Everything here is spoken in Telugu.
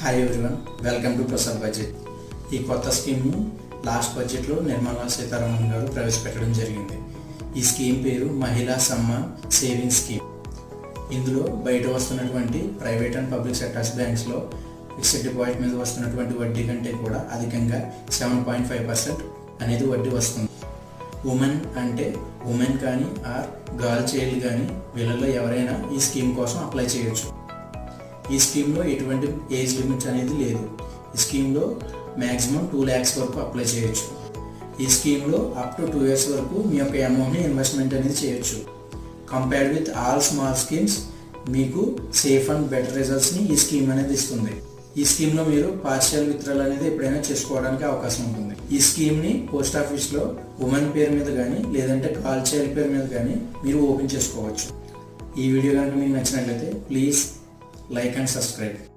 Hi everyone welcome to Prasad budget ఈ కొత్త స్కీమ్ను లాస్ట్ బడ్జెట్లో నిర్మలా సీతారామన్ గారు ప్రవేశపెట్టడం జరిగింది. ఈ స్కీమ్ పేరు మహిళా సమ్మాన్ సేవింగ్ స్కీమ్. ఇందులో బయట వస్తున్నటువంటి ప్రైవేట్ అండ్ పబ్లిక్ సెక్టర్స్ బ్యాంక్స్లో ఫిక్స్డ్ డిపాజిట్ మీద వస్తున్నటువంటి వడ్డీ కంటే కూడా అధికంగా సెవెన్ పాయింట్ ఫైవ్ పర్సెంట్ అనేది వడ్డీ వస్తుంది. ఉమెన్ అంటే ఉమెన్ కానీ ఆర్ గర్ల్ చైల్డ్ కానీ వీళ్ళల్లో ఎవరైనా ఈ స్కీమ్ కోసం అప్లై చేయొచ్చు. ఈ స్కీమ్లో ఎటువంటి ఏజ్ లిమిట్స్ అనేది లేదు. ఈ స్కీమ్లో మ్యాక్సిమం టూ ల్యాక్స్ వరకు అప్లై చేయొచ్చు. ఈ స్కీమ్లో అప్ టు టూ ఇయర్స్ వరకు మీ యొక్క అమౌంట్ని ఇన్వెస్ట్మెంట్ అనేది చేయొచ్చు. Compared with all small schemes మీకు సేఫ్ అండ్ బెటర్ రిజల్ట్స్ని ఈ స్కీమ్ అనేది ఇస్తుంది. ఈ స్కీమ్లో మీరు పార్షియల్ విత్డ్రాల్ అనేది ఎప్పుడైనా చేసుకోవడానికి అవకాశం ఉంటుంది. ఈ స్కీమ్ని పోస్ట్ ఆఫీస్లో ఉమెన్ పేరు మీద కానీ లేదంటే కాల్ చైల్డ్ పేరు మీద కానీ మీరు ఓపెన్ చేసుకోవచ్చు. ఈ వీడియో కనుక మీకు నచ్చినట్లయితే ప్లీజ్ like and subscribe.